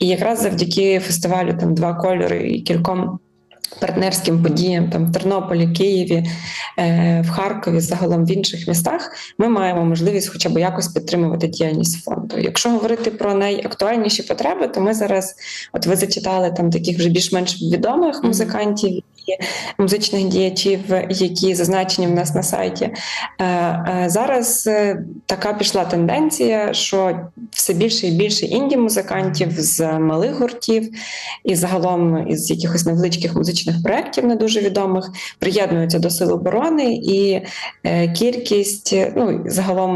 І якраз завдяки фестивалю там два кольори і кільком. Партнерським подіям там в Тернополі, Києві, е, в Харкові, загалом в інших містах, ми маємо можливість хоча б якось підтримувати діяльність фонду. Якщо говорити про найактуальніші потреби, то ми зараз, от ви зачитали там таких вже більш-менш відомих музикантів музичних діячів, які зазначені в нас на сайті. Е, е, Зараз е, така пішла тенденція, що все більше і більше інді-музикантів з малих гуртів і загалом із якихось невеличких музичних проєктів, не дуже відомих, приєднуються до сил оборони, і кількість ну загалом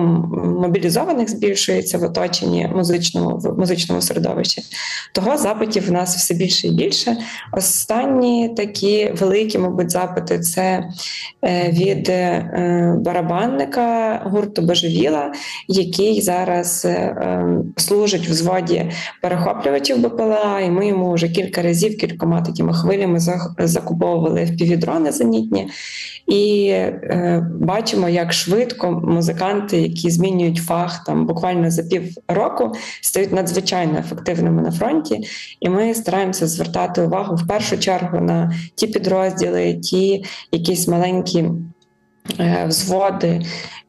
мобілізованих збільшується в оточенні музичному в музичному середовищі. Того запитів в нас все більше і більше. Останні такі великі, мабуть, запити це е, від е, барабанника гурту Божевіла, який зараз е, служить в зводі перехоплювачів БПЛА, і ми йому вже кілька разів кількома такими хвилями закуповували впівдрони зенітні. І бачимо, як швидко музиканти, які змінюють фах там буквально за пів року, стають надзвичайно ефективними на фронті. І ми стараємося звертати увагу в першу чергу на ті підрозділи, ті якісь маленькі. е, Взводи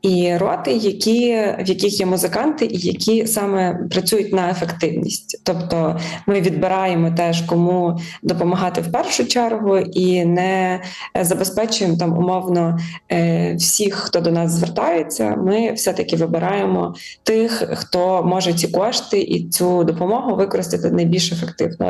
і роти, які, в яких є музиканти, і які саме працюють на ефективність. Тобто ми відбираємо теж кому допомагати в першу чергу, і не забезпечуємо там умовно е, всіх, хто до нас звертається. Ми все-таки вибираємо тих, хто може ці кошти і цю допомогу використати найбільш ефективно.